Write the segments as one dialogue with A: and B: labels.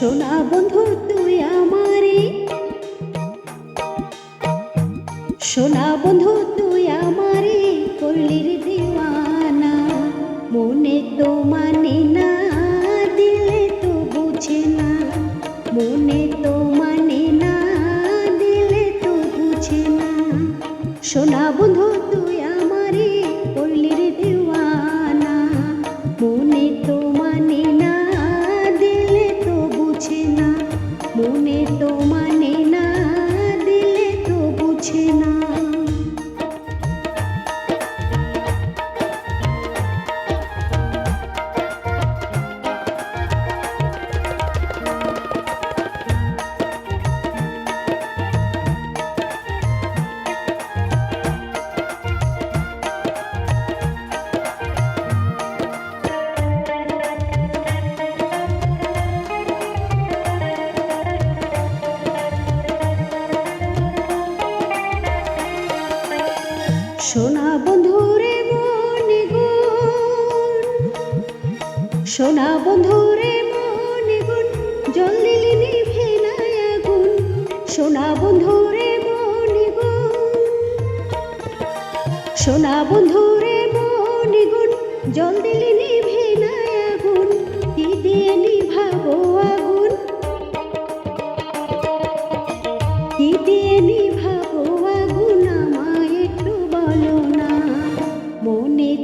A: সোনা বন্ধু তুই আমারে সোনা বন্ধু তুই আমারে করলির দিওয়ানা বুঝে সোনা বন্ধুরে মনে গুণ, সোনা বন্ধুরে মনে গুণ, জল দিলি নিভে না আগুন, সোনা বন্ধুরে মনে গুণ, সোনা বন্ধুরে মনে গুণ, জল দিলি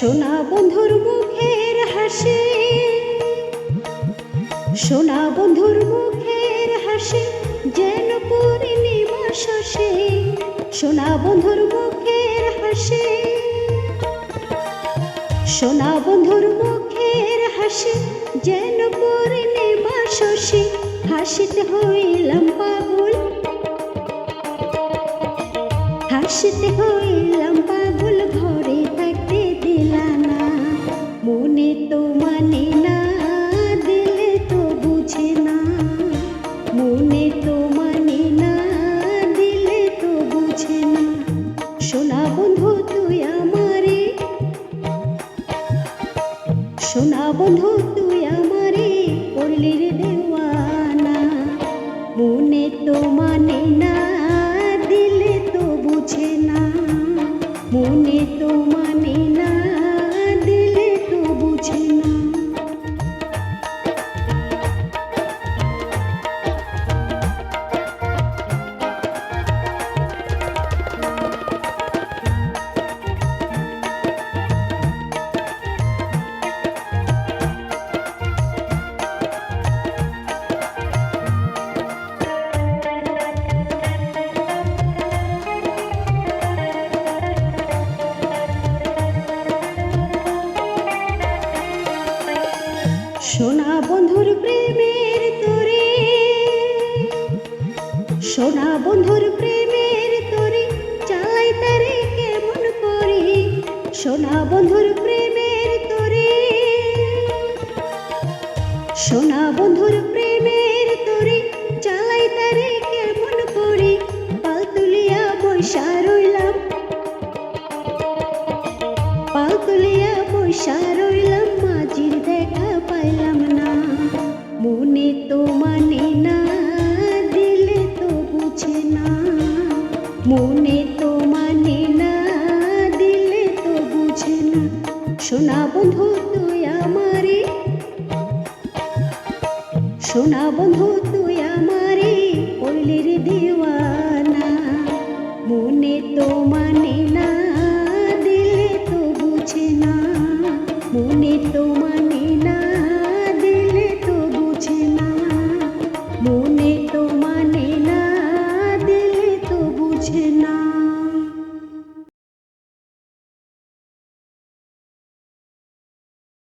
A: সোনা বন্ধুর মুখের হাসি। সোনা বন্ধুর মুখের হাসি যেন পূর্ণিমা শশে। সোনা বন্ধুর মুখের হাসি। সোনা বন্ধুর মুখের হাসি যেন পূর্ণিমা শশী। হাসিতে হইলাম পাগল। হাসিতে হইলাম বন্ধু, তুই আমারে করলি রে দেওয়ানা। মনে তো মানে না, দিলে তো বুঝে না। মনে তো মানে না, দিলে তো বুঝে না। সোনা বন্ধুর প্রেমের তোরে। সোনা বন্ধুর প্রেমের তোরে চালাই তারে কেমন করে? সোনা বন্ধুর প্রেমের তোরে। সোনা বন্ধুর প্রেমের শোনা শোনা বন্ধু তুই আমারে। শোনা বন্ধু তুই আমারে করলি দেওয়ানা। মনে তোমার